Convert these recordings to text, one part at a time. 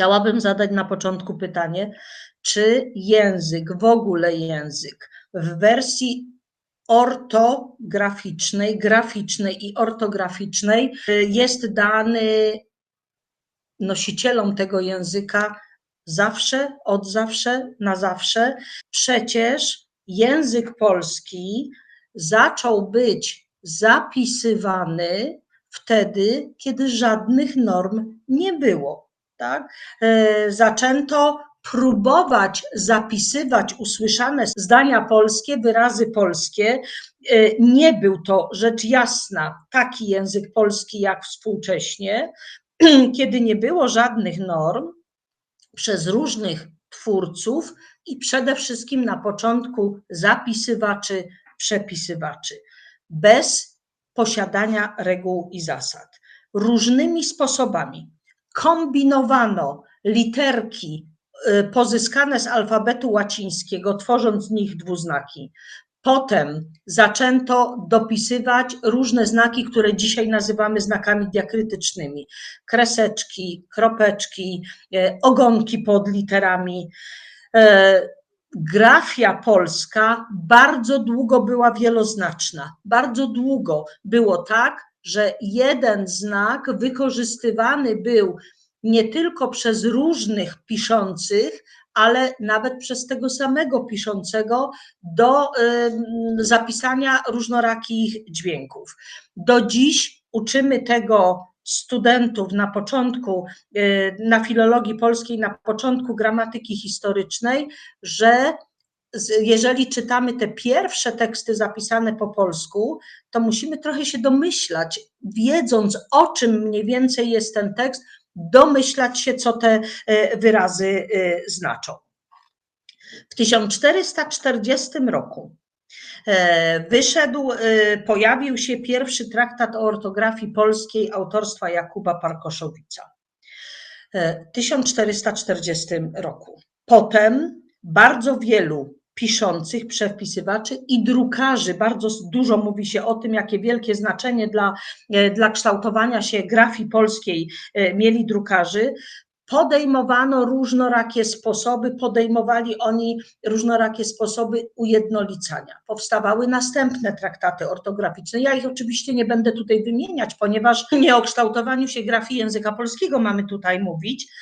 Chciałabym zadać na początku pytanie, czy język, w ogóle język w wersji ortograficznej, graficznej i ortograficznej y, jest dany nosicielom tego języka zawsze, od zawsze, na zawsze. Przecież język polski zaczął być zapisywany wtedy, kiedy żadnych norm nie było. Tak? E, zaczęto próbować zapisywać usłyszane zdania polskie, wyrazy polskie. E, nie był to rzecz jasna taki język polski jak współcześnie, kiedy nie było żadnych norm przez różnych twórców i przede wszystkim na początku zapisywaczy, przepisywaczy, bez posiadania reguł i zasad. Różnymi sposobami kombinowano literki y, pozyskane z alfabetu łacińskiego, tworząc z nich dwuznaki. Potem zaczęto dopisywać różne znaki, które dzisiaj nazywamy znakami diakrytycznymi: kreseczki, kropeczki, y, ogonki pod literami. Y, grafia polska bardzo długo była wieloznaczna. Bardzo długo było tak, że jeden znak wykorzystywany był nie tylko przez różnych piszących, ale nawet przez tego samego piszącego do zapisania różnorakich dźwięków. Do dziś uczymy tego studentów na początku, y, na filologii polskiej, na początku gramatyki historycznej, że jeżeli czytamy te pierwsze teksty zapisane po polsku, to musimy trochę się domyślać, wiedząc o czym mniej więcej jest ten tekst, domyślać się, co te e, wyrazy e, znaczą. W 1440 roku e, wyszedł, pojawił się pierwszy traktat o ortografii polskiej autorstwa Jakuba Parkoszowica. W 1440 roku. Potem bardzo wielu piszących, przepisywaczy i drukarzy. Bardzo dużo mówi się o tym, jakie wielkie znaczenie dla, e, dla kształtowania się grafii polskiej e, mieli drukarzy. Podejmowano różnorakie sposoby, podejmowali oni różnorakie sposoby ujednolicania. Powstawały następne traktaty ortograficzne. Ja ich oczywiście nie będę tutaj wymieniać, ponieważ nie o kształtowaniu się grafii języka polskiego mamy tutaj mówić,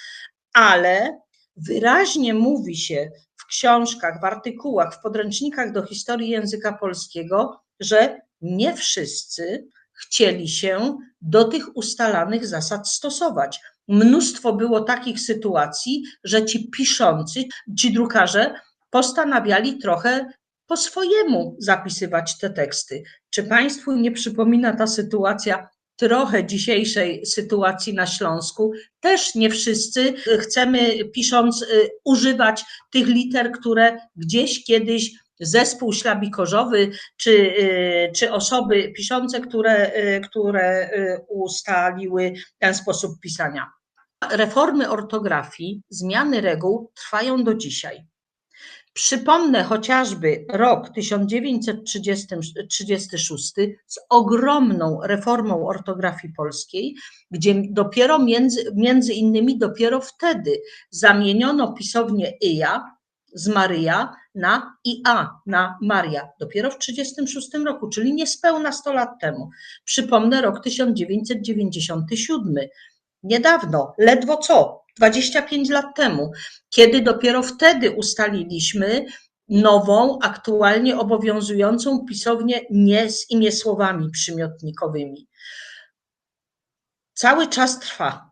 ale wyraźnie mówi się książkach, w artykułach, w podręcznikach do historii języka polskiego, że nie wszyscy chcieli się do tych ustalanych zasad stosować. Mnóstwo było takich sytuacji, że ci piszący, ci drukarze postanawiali trochę po swojemu zapisywać te teksty. Czy Państwu nie przypomina ta sytuacja trochę dzisiejszej sytuacji na Śląsku. Też nie wszyscy chcemy, pisząc, y, używać tych liter, które gdzieś kiedyś zespół ślabikorzowy, czy, y, czy osoby piszące, które, y, które ustaliły ten sposób pisania. Reformy ortografii, zmiany reguł trwają do dzisiaj. Przypomnę chociażby rok 1936 z ogromną reformą ortografii polskiej, gdzie dopiero między, między innymi dopiero wtedy zamieniono pisownię Ija z Maryja na IA, na Maria, dopiero w 1936 roku, czyli niespełna 100 lat temu. Przypomnę rok 1997, niedawno, ledwo co, 25 lat temu, kiedy dopiero wtedy ustaliliśmy nową, aktualnie obowiązującą pisownię nie z imiesłowami przymiotnikowymi. Cały czas trwa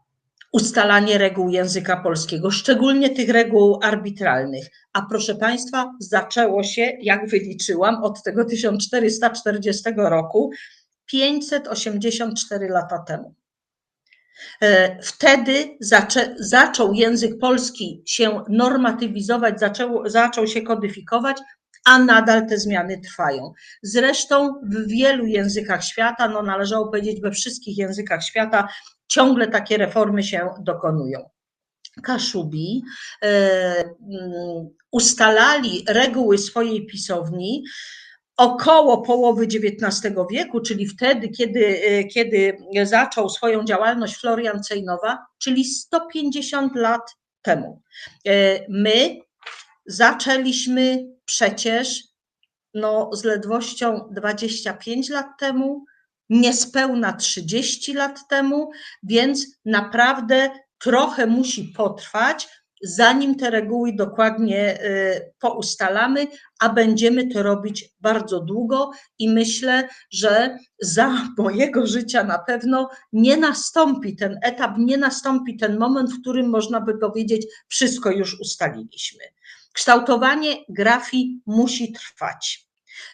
ustalanie reguł języka polskiego, szczególnie tych reguł arbitralnych. A proszę Państwa, zaczęło się, jak wyliczyłam, od tego 1440 roku, 584 lata temu. E, wtedy zaczę, zaczął język polski się normatywizować, zaczął, zaczął się kodyfikować, a nadal te zmiany trwają. Zresztą w wielu językach świata, no należało powiedzieć we wszystkich językach świata, ciągle takie reformy się dokonują. Kaszubi e, ustalali reguły swojej pisowni około połowy XIX wieku, czyli wtedy, kiedy, kiedy zaczął swoją działalność Florian Cejnowa, czyli 150 lat temu. My zaczęliśmy przecież no, z ledwością 25 lat temu, niespełna 30 lat temu, więc naprawdę trochę musi potrwać, zanim te reguły dokładnie y, poustalamy, a będziemy to robić bardzo długo i myślę, że za mojego życia na pewno nie nastąpi ten etap, nie nastąpi ten moment, w którym można by powiedzieć, wszystko już ustaliliśmy. Kształtowanie grafii musi trwać.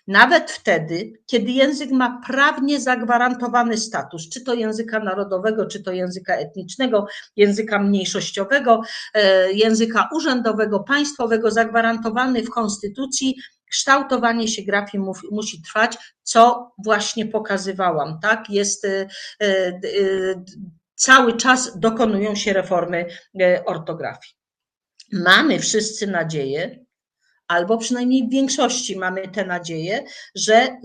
Nawet wtedy, kiedy język ma prawnie zagwarantowany status, czy to języka narodowego, czy to języka etnicznego, języka mniejszościowego, e, języka urzędowego, państwowego, zagwarantowany w konstytucji, kształtowanie się grafii musi trwać, co właśnie pokazywałam, tak? Jest e, e, cały czas dokonują się reformy ortografii. Mamy wszyscy nadzieję, albo przynajmniej w większości mamy tę nadzieję, że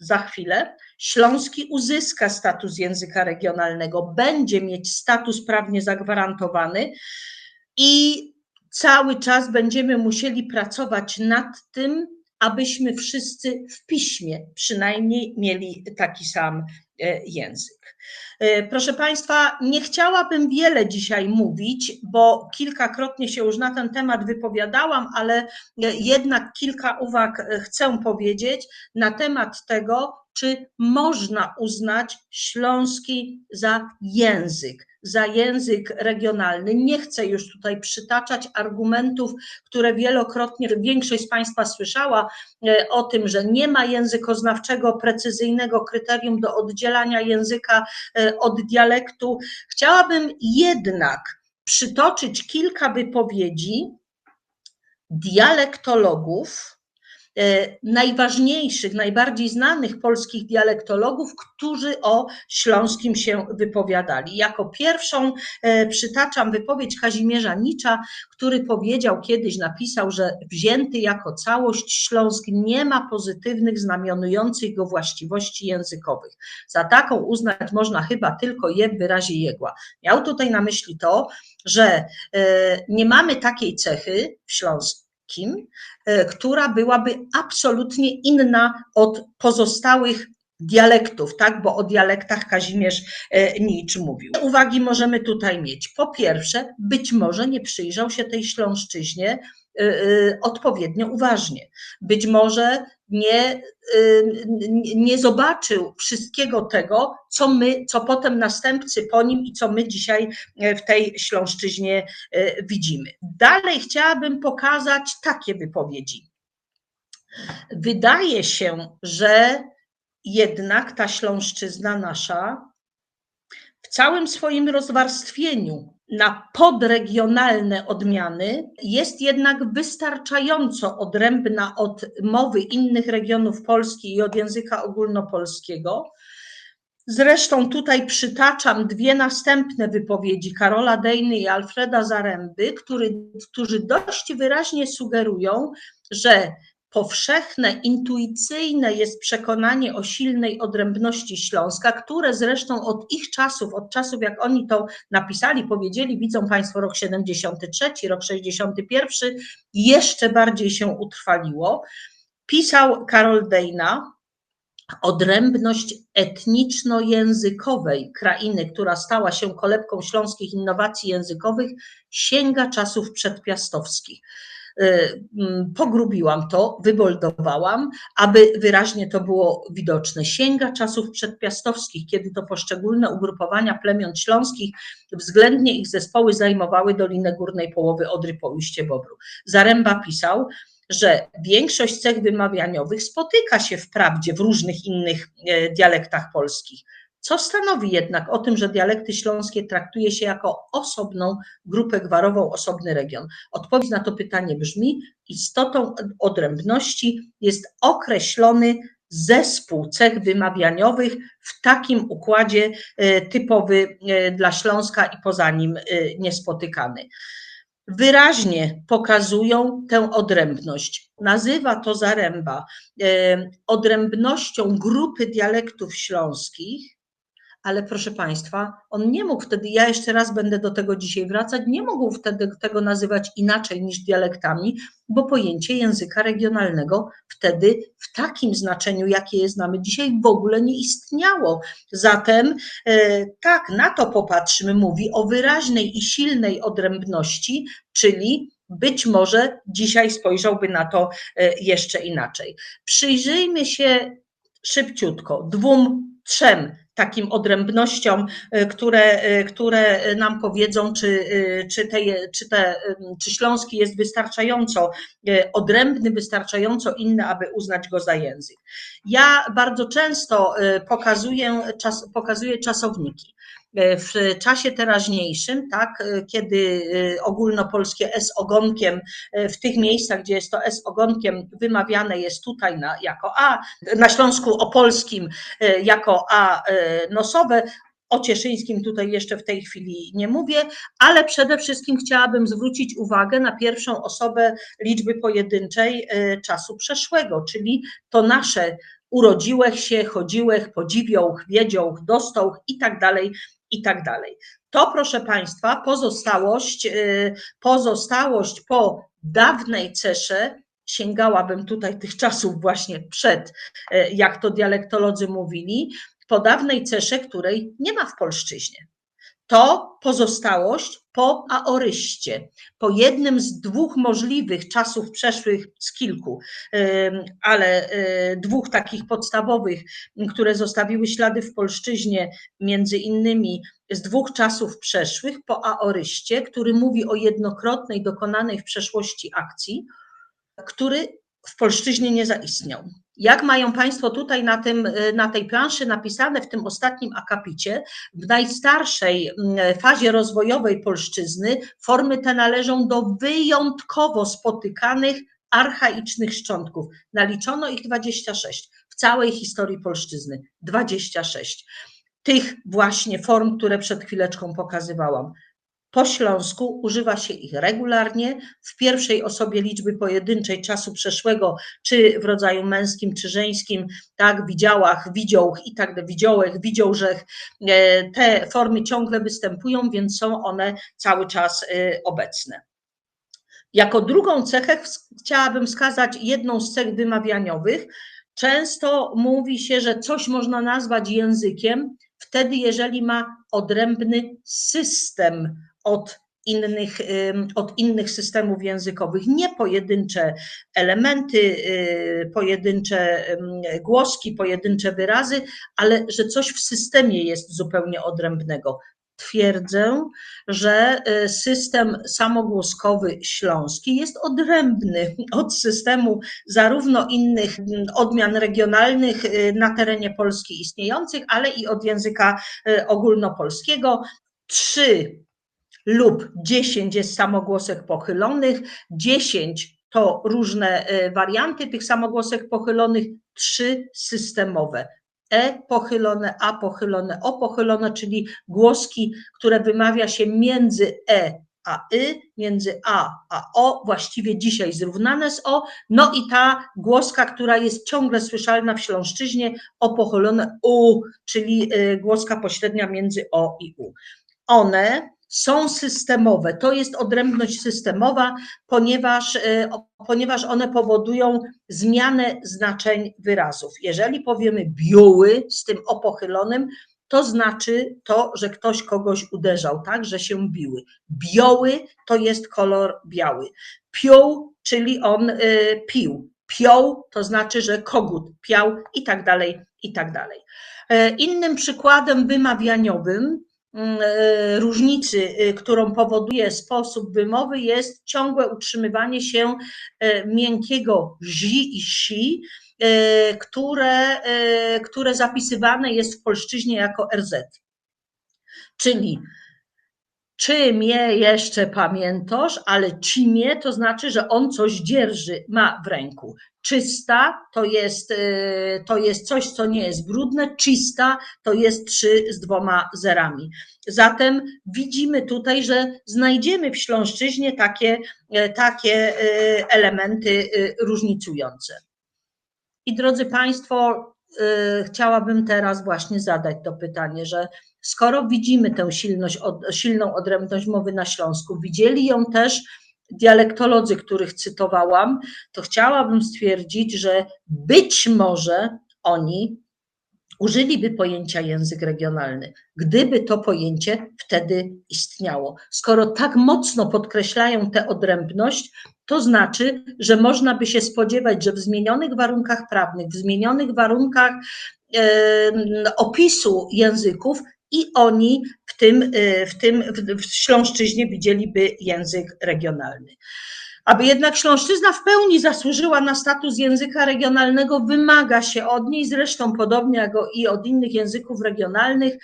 za chwilę Śląski uzyska status języka regionalnego, będzie mieć status prawnie zagwarantowany i cały czas będziemy musieli pracować nad tym, abyśmy wszyscy w piśmie przynajmniej mieli taki sam język. E, proszę Państwa, nie chciałabym wiele dzisiaj mówić, bo kilkakrotnie się już na ten temat wypowiadałam, ale e, jednak kilka uwag chcę powiedzieć na temat tego, czy można uznać śląski za język za język regionalny. Nie chcę już tutaj przytaczać argumentów, które wielokrotnie większość z Państwa słyszała e, o tym, że nie ma językoznawczego, precyzyjnego kryterium do oddzielania języka e, od dialektu. Chciałabym jednak przytoczyć kilka wypowiedzi dialektologów, najważniejszych, najbardziej znanych polskich dialektologów, którzy o śląskim się wypowiadali. Jako pierwszą e, przytaczam wypowiedź Kazimierza Nicza, który powiedział kiedyś, napisał, że wzięty jako całość Śląsk nie ma pozytywnych, znamionujących go właściwości językowych. Za taką uznać można chyba tylko je w wyrazie jegła. Miał tutaj na myśli to, że e, nie mamy takiej cechy w Śląsku, kim, e, która byłaby absolutnie inna od pozostałych dialektów, tak? Bo o dialektach Kazimierz e, Nicz mówił. Uwagi możemy tutaj mieć. Po pierwsze, być może nie przyjrzał się tej śląszczyźnie e, odpowiednio uważnie. Być może nie, y, nie zobaczył wszystkiego tego, co my, co potem następcy po nim i co my dzisiaj w tej Śląszczyźnie e, widzimy. Dalej chciałabym pokazać takie wypowiedzi. Wydaje się, że jednak ta Śląszczyzna nasza w całym swoim rozwarstwieniu na podregionalne odmiany jest jednak wystarczająco odrębna od mowy innych regionów Polski i od języka ogólnopolskiego. Zresztą tutaj przytaczam dwie następne wypowiedzi Karola Dejny i Alfreda Zaręby, który, którzy dość wyraźnie sugerują, że Powszechne, intuicyjne jest przekonanie o silnej odrębności Śląska, które zresztą od ich czasów, od czasów jak oni to napisali, powiedzieli, widzą Państwo rok 73, rok 61, jeszcze bardziej się utrwaliło. Pisał Karol Dejna, odrębność etniczno-językowej krainy, która stała się kolebką śląskich innowacji językowych, sięga czasów przedpiastowskich. Y, mm, pogrubiłam to, wyboldowałam, aby wyraźnie to było widoczne. Sięga czasów przedpiastowskich, kiedy to poszczególne ugrupowania plemion śląskich, względnie ich zespoły zajmowały Dolinę Górnej Połowy Odry po ujście Bobru. Zaręba pisał, że większość cech wymawianiowych spotyka się wprawdzie w różnych innych e, dialektach polskich, co stanowi jednak o tym, że dialekty śląskie traktuje się jako osobną grupę gwarową, osobny region? Odpowiedź na to pytanie brzmi: istotą odrębności jest określony zespół cech wymawianiowych w takim układzie e, typowy e, dla Śląska i poza nim e, niespotykany. wyraźnie pokazują tę odrębność. Nazywa to Zaręba odrębnością grupy dialektów śląskich, ale proszę Państwa, on nie mógł wtedy, ja jeszcze raz będę do tego dzisiaj wracać, nie mógł wtedy tego nazywać inaczej niż dialektami, bo pojęcie języka regionalnego wtedy w takim znaczeniu, jakie je znamy dzisiaj, w ogóle nie istniało. Zatem e, tak, na to popatrzmy, mówi o wyraźnej i silnej odrębności, czyli być może dzisiaj spojrzałby na to e, jeszcze inaczej. Przyjrzyjmy się szybciutko dwóm, trzem takim odrębnościom, y, które, y, które nam powiedzą, czy, y, czy, te, czy, te, czy Śląski jest wystarczająco odrębny, wystarczająco inny, aby uznać go za język. Ja bardzo często pokazuję, czas, pokazuję czasowniki. E, w czasie teraźniejszym, tak, e, kiedy e, ogólnopolskie S ogonkiem w tych miejscach, gdzie jest to S ogonkiem wymawiane jest tutaj na, jako A, na Śląsku Opolskim jako A nosowe, o Cieszyńskim tutaj jeszcze w tej chwili nie mówię, ale przede wszystkim chciałabym zwrócić uwagę na pierwszą osobę liczby pojedynczej czasu przeszłego, czyli to nasze urodziłech się, chodziłech, podziwiołch, wiedziołch, dostołch i tak dalej, i tak dalej. To, proszę Państwa, pozostałość, y, pozostałość po dawnej cesze, sięgałabym tutaj tych czasów właśnie przed, y, jak to dialektolodzy mówili, po dawnej cesze, której nie ma w polszczyźnie to pozostałość po aoryście, po jednym z dwóch możliwych czasów przeszłych z kilku, ale e, dwóch takich podstawowych, które zostawiły ślady w polszczyźnie, między innymi z dwóch czasów przeszłych po aoryście, który mówi o jednokrotnej dokonanej w przeszłości akcji, który w polszczyźnie nie zaistniał. Jak mają Państwo tutaj na, tym, y, na tej planszy napisane w tym ostatnim akapicie, w najstarszej mm, fazie rozwojowej polszczyzny formy te należą do wyjątkowo spotykanych archaicznych szczątków. Naliczono ich 26 w całej historii polszczyzny. 26 tych właśnie form, które przed chwileczką pokazywałam. Po śląsku używa się ich regularnie w pierwszej osobie liczby pojedynczej czasu przeszłego, czy w rodzaju męskim, czy żeńskim, tak, widziałach, widziałch i tak widziałech, widziałżech. E, te formy ciągle występują, więc są one cały czas e, obecne. Jako drugą cechę chciałabym wskazać jedną z cech wymawianiowych. Często mówi się, że coś można nazwać językiem wtedy, jeżeli ma odrębny system od innych, od innych systemów językowych, nie pojedyncze elementy, y, pojedyncze głoski, pojedyncze wyrazy, ale że coś w systemie jest zupełnie odrębnego. Twierdzę, że y, system samogłoskowy śląski jest odrębny od systemu zarówno innych odmian regionalnych y, na terenie Polski istniejących, ale i od języka ogólnopolskiego. Trzy lub 10 jest samogłosek pochylonych, 10 to różne e, warianty tych samogłosek pochylonych, trzy systemowe. E pochylone, A pochylone, O pochylone, czyli głoski, które wymawia się między E a Y, między A a O, właściwie dzisiaj zrównane z O, no i ta głoska, która jest ciągle słyszalna w Śląszczyźnie, O pochylone U, czyli e, głoska pośrednia między O i U. One są systemowe. To jest odrębność systemowa, ponieważ, e, ponieważ one powodują zmianę znaczeń wyrazów. Jeżeli powiemy biuły z tym opochylonym, to znaczy to, że ktoś kogoś uderzał, tak, że się biły. Bioły to jest kolor biały. Piął, czyli on y, pił. Piął to znaczy, że kogut piał i tak dalej, i tak dalej. E, innym przykładem wymawianiowym różnicy, e, którą powoduje sposób wymowy, jest ciągłe utrzymywanie się e, miękkiego zi i si, które, które zapisywane jest w polszczyźnie jako RZ. Czyli czy mnie jeszcze pamiętasz, ale cimie to znaczy, że on coś dzierży, ma w ręku. Czysta to jest, y, to jest coś, co nie jest brudne, czysta to jest trzy z dwoma zerami. Zatem widzimy tutaj, że znajdziemy w Śląszczyźnie takie, y, takie y, elementy różnicujące. I drodzy Państwo, chciałabym teraz właśnie zadać to pytanie, że skoro widzimy tę silność, silną odrębność mowy na Śląsku, widzieli ją też dialektolodzy, których cytowałam, to chciałabym stwierdzić, że być może oni użyliby pojęcia język regionalny, gdyby to pojęcie wtedy istniało. Skoro tak mocno podkreślają tę odrębność, to znaczy, że można by się spodziewać, że w zmienionych warunkach prawnych, w zmienionych warunkach opisu języków i oni w tym, y, w tym w Śląszczyźnie widzieliby język regionalny. Aby jednak Śląszczyzna w pełni zasłużyła na status języka regionalnego, wymaga się od niej, zresztą podobnie jak i od innych języków regionalnych,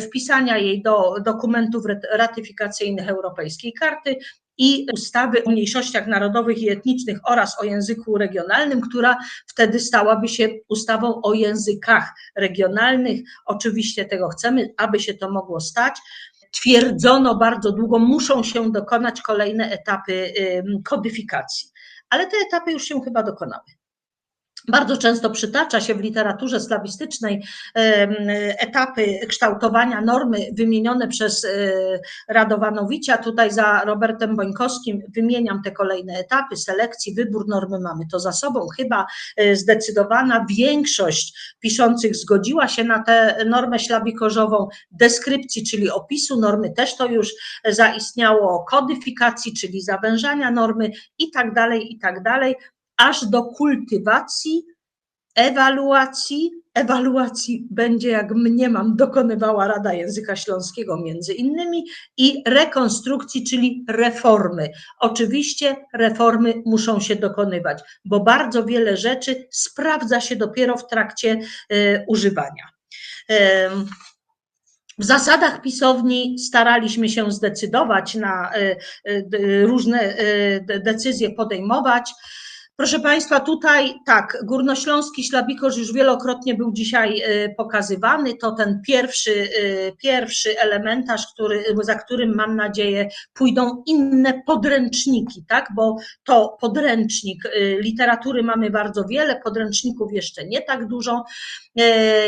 wpisania jej do dokumentów ratyfikacyjnych Europejskiej Karty i ustawy o mniejszościach narodowych i etnicznych oraz o języku regionalnym, która wtedy stałaby się ustawą o językach regionalnych. Oczywiście tego chcemy, aby się to mogło stać. Twierdzono bardzo długo, muszą się dokonać kolejne etapy kodyfikacji, ale te etapy już się chyba dokonały. Bardzo często przytacza się w literaturze slawistycznej etapy kształtowania normy wymienione przez e, Radowanowicza. Tutaj za Robertem Bońkowskim wymieniam te kolejne etapy selekcji, wybór normy mamy to za sobą. Chyba e, zdecydowana większość piszących zgodziła się na tę normę ślabikorzową deskrypcji, czyli opisu normy, też to już zaistniało, kodyfikacji, czyli zawężania normy i tak dalej, i tak dalej aż do kultywacji, ewaluacji. Ewaluacji będzie, jak mniemam, dokonywała Rada Języka Śląskiego między innymi i rekonstrukcji, czyli reformy. Oczywiście reformy muszą się dokonywać, bo bardzo wiele rzeczy sprawdza się dopiero w trakcie y, używania. W zasadach pisowni staraliśmy się zdecydować na y, y, różne decyzje podejmować. Proszę Państwa, tutaj tak, Górnośląski Ślabikorz już wielokrotnie był dzisiaj y, pokazywany. To ten pierwszy, y, pierwszy elementarz, który, za którym mam nadzieję pójdą inne podręczniki, tak? Bo to podręcznik y, literatury mamy bardzo wiele, podręczników jeszcze nie tak dużo.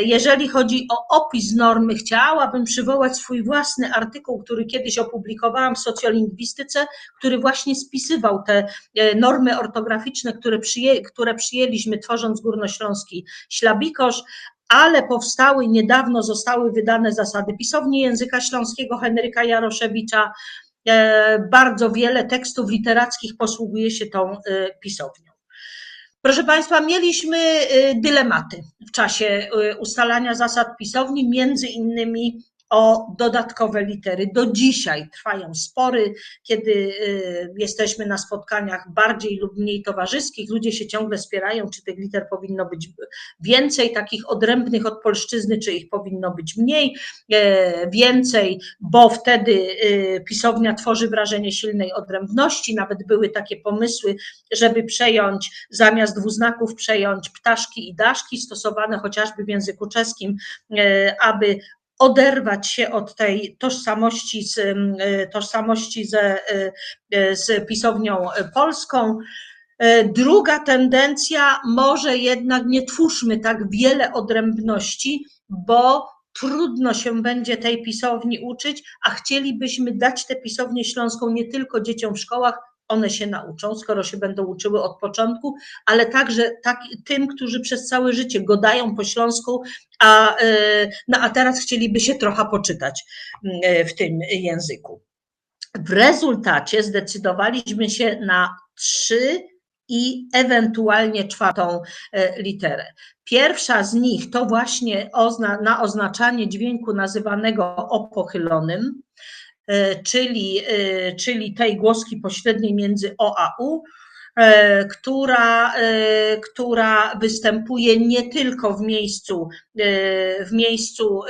Jeżeli chodzi o opis normy, chciałabym przywołać swój własny artykuł, który kiedyś opublikowałam w socjolingwistyce, który właśnie spisywał te normy ortograficzne, które, przyję, które przyjęliśmy tworząc Górnośląski Ślabikosz, ale powstały niedawno, zostały wydane zasady pisowni języka śląskiego Henryka Jaroszewicza. E, bardzo wiele tekstów literackich posługuje się tą e, pisownią. Proszę Państwa, mieliśmy e, dylematy w czasie ustalania zasad pisowni, między innymi o dodatkowe litery. Do dzisiaj trwają spory, kiedy y, jesteśmy na spotkaniach bardziej lub mniej towarzyskich, ludzie się ciągle spierają, czy tych liter powinno być więcej, takich odrębnych od polszczyzny, czy ich powinno być mniej, e, więcej, bo wtedy y, pisownia tworzy wrażenie silnej odrębności. Nawet były takie pomysły, żeby przejąć zamiast dwuznaków, przejąć ptaszki i daszki, stosowane chociażby w języku czeskim, e, aby oderwać się od tej tożsamości z, e, tożsamości ze, e, z pisownią polską. E, druga tendencja, może jednak nie twórzmy tak wiele odrębności, bo trudno się będzie tej pisowni uczyć, a chcielibyśmy dać tę pisownię śląską nie tylko dzieciom w szkołach, one się nauczą, skoro się będą uczyły od początku, ale także tak, tym, którzy przez całe życie godają po śląsku, a, e, no, a teraz chcieliby się trochę poczytać e, w tym języku. W rezultacie zdecydowaliśmy się na trzy i ewentualnie czwartą e, literę. Pierwsza z nich to właśnie ozna, na oznaczanie dźwięku nazywanego opochylonym, czyli, e, czyli tej głoski pośredniej między O a U. e, która, e, która występuje nie tylko w miejscu, e, w miejscu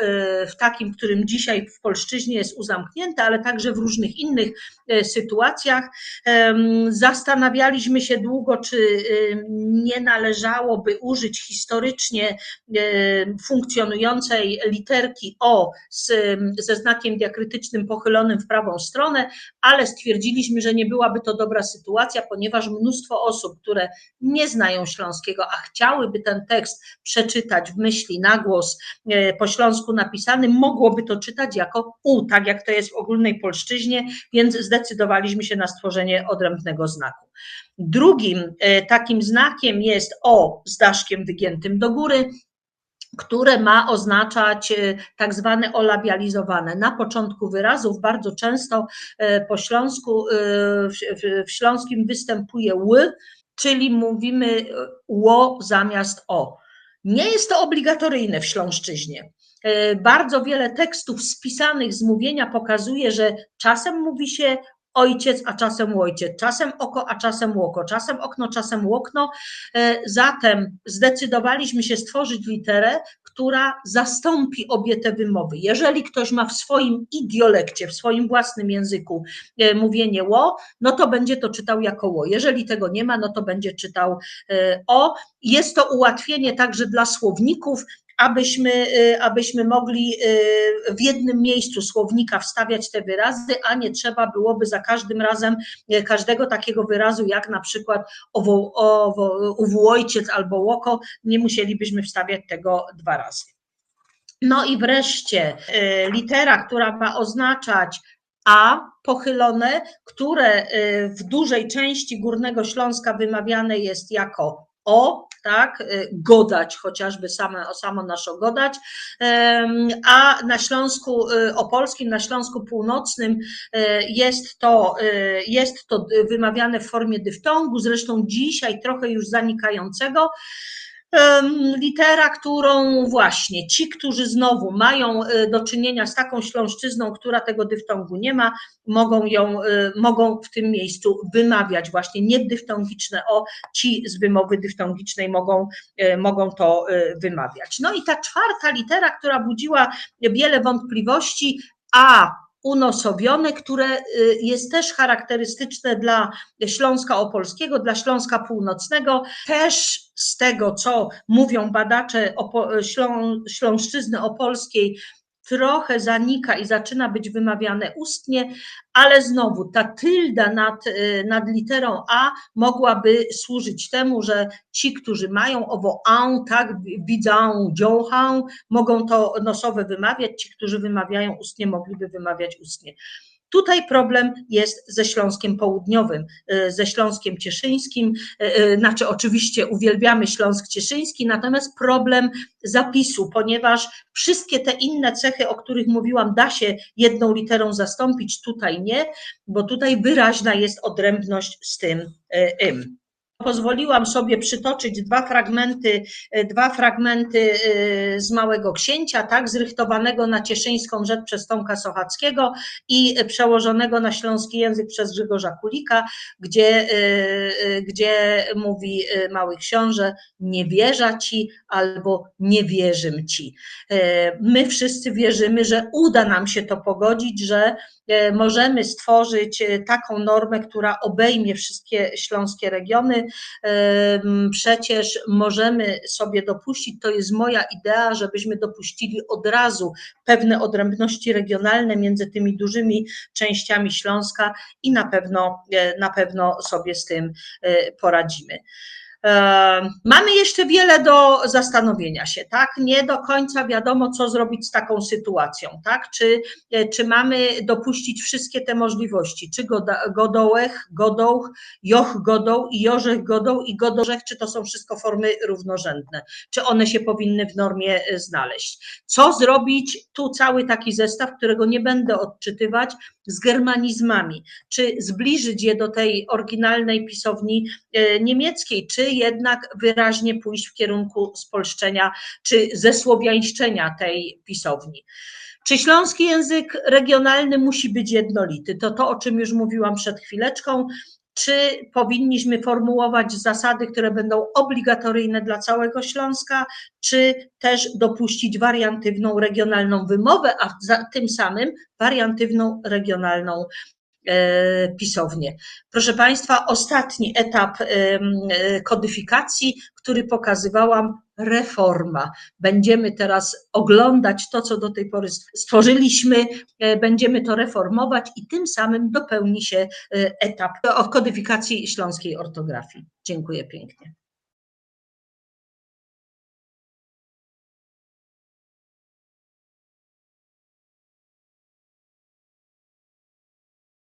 w takim, którym dzisiaj w polszczyźnie jest uzamknięte, ale także w różnych innych sytuacjach. Zastanawialiśmy się długo, czy nie należałoby użyć historycznie funkcjonującej literki O z, ze znakiem diakrytycznym pochylonym w prawą stronę, ale stwierdziliśmy, że nie byłaby to dobra sytuacja, ponieważ mnóstwo osób, które nie znają śląskiego, a chciałyby ten tekst przeczytać w myśli na głos e, po śląsku napisany, mogłoby to czytać jako U, tak jak to jest w ogólnej polszczyźnie, więc zdecydowaliśmy się na stworzenie odrębnego znaku. Drugim e, takim znakiem jest O z daszkiem wygiętym do góry, które ma oznaczać e, tak zwane olabializowane. Na początku wyrazów bardzo często e, po śląsku, e, w śląskim występuje ły, czyli mówimy ło zamiast o. Nie jest to obligatoryjne w śląszczyźnie. Bardzo wiele tekstów spisanych z mówienia pokazuje, że czasem mówi się ojciec, a czasem ojciec, czasem oko, a czasem łoko, czasem okno, czasem łokno. E, zatem zdecydowaliśmy się stworzyć literę, która zastąpi obie te wymowy. Jeżeli ktoś ma w swoim idiolekcie, w swoim własnym języku e, mówienie ło, no to będzie to czytał jako ło. Jeżeli tego nie ma, no to będzie czytał e, o. Jest to ułatwienie także dla słowników, abyśmy, y, abyśmy mogli y, w jednym miejscu słownika wstawiać te wyrazy, a nie trzeba byłoby za każdym razem y, każdego takiego wyrazu, jak na przykład owo, owo, ojciec albo łoko, nie musielibyśmy wstawiać tego dwa razy. No i wreszcie litera, która ma oznaczać a pochylone, które w dużej części Górnego Śląska wymawiane jest jako o, tak, y, godać, chociażby same, samo nasze godać, a na Śląsku y, Opolskim, na Śląsku Północnym y, jest to, jest to wymawiane w formie dyftongu, zresztą dzisiaj trochę już zanikającego, litera, którą właśnie ci, którzy znowu mają e, do czynienia z taką śląszczyzną, która tego dyftongu nie ma, mogą ją, e, mogą w tym miejscu wymawiać właśnie nie dyftongiczne o, ci z wymowy dyftongicznej mogą, e, mogą to wymawiać. No i ta czwarta litera, która budziła wiele wątpliwości, a unosowione, które y, jest też charakterystyczne dla Śląska Opolskiego, dla Śląska Północnego. Też z tego, co mówią badacze Ślą, Śląszczyzny Opolskiej, trochę zanika i zaczyna być wymawiane ustnie, ale znowu ta tylda nad, y, nad literą A mogłaby służyć temu, że ci, którzy mają owo a, tak, widzą, dziołchą, mogą to nosowe wymawiać, ci, którzy wymawiają ustnie, mogliby wymawiać ustnie. Tutaj problem jest ze Śląskiem Południowym, e, ze Śląskiem Cieszyńskim, e, e, znaczy oczywiście uwielbiamy Śląsk Cieszyński, natomiast problem zapisu, ponieważ wszystkie te inne cechy, o których mówiłam, da się jedną literą zastąpić, tutaj nie, bo tutaj wyraźna jest odrębność z tym im pozwoliłam sobie przytoczyć dwa fragmenty, e, dwa fragmenty e, z Małego Księcia, tak, zrychtowanego na cieszyńską rzecz przez Tomka Sochackiego i przełożonego na śląski język przez Grzegorza Kulika, gdzie, e, gdzie mówi Mały Książę, nie wierza ci albo nie wierzym ci. My wszyscy wierzymy, że uda nam się to pogodzić, że możemy stworzyć taką normę, która obejmie wszystkie śląskie regiony. E, przecież możemy sobie dopuścić, to jest moja idea, żebyśmy dopuścili od razu pewne odrębności regionalne między tymi dużymi częściami Śląska i na pewno, na pewno sobie z tym poradzimy. Mamy jeszcze wiele do zastanowienia się, tak? Nie do końca wiadomo, co zrobić z taką sytuacją, tak? Czy, e, czy mamy dopuścić wszystkie te możliwości? Czy godołech, godołch, joch godoł i jorzech godoł i godorzech, czy to są wszystko formy równorzędne? Czy one się powinny w normie e, znaleźć? Co zrobić? Tu cały taki zestaw, którego nie będę odczytywać, z germanizmami, czy zbliżyć je do tej oryginalnej pisowni e, niemieckiej, czy jednak wyraźnie pójść w kierunku spolszczenia, czy zesłowiańszczenia tej pisowni. Czy śląski język regionalny musi być jednolity? To to, o czym już mówiłam przed chwileczką. Czy powinniśmy formułować zasady, które będą obligatoryjne dla całego Śląska, czy też dopuścić wariantywną regionalną wymowę, a tym samym wariantywną regionalną e, pisownię. Proszę Państwa, ostatni etap e, kodyfikacji, który pokazywałam, reforma. Będziemy teraz oglądać to, co do tej pory stworzyliśmy, e, będziemy to reformować i tym samym dopełni się etap kodyfikacji śląskiej ortografii. Dziękuję pięknie.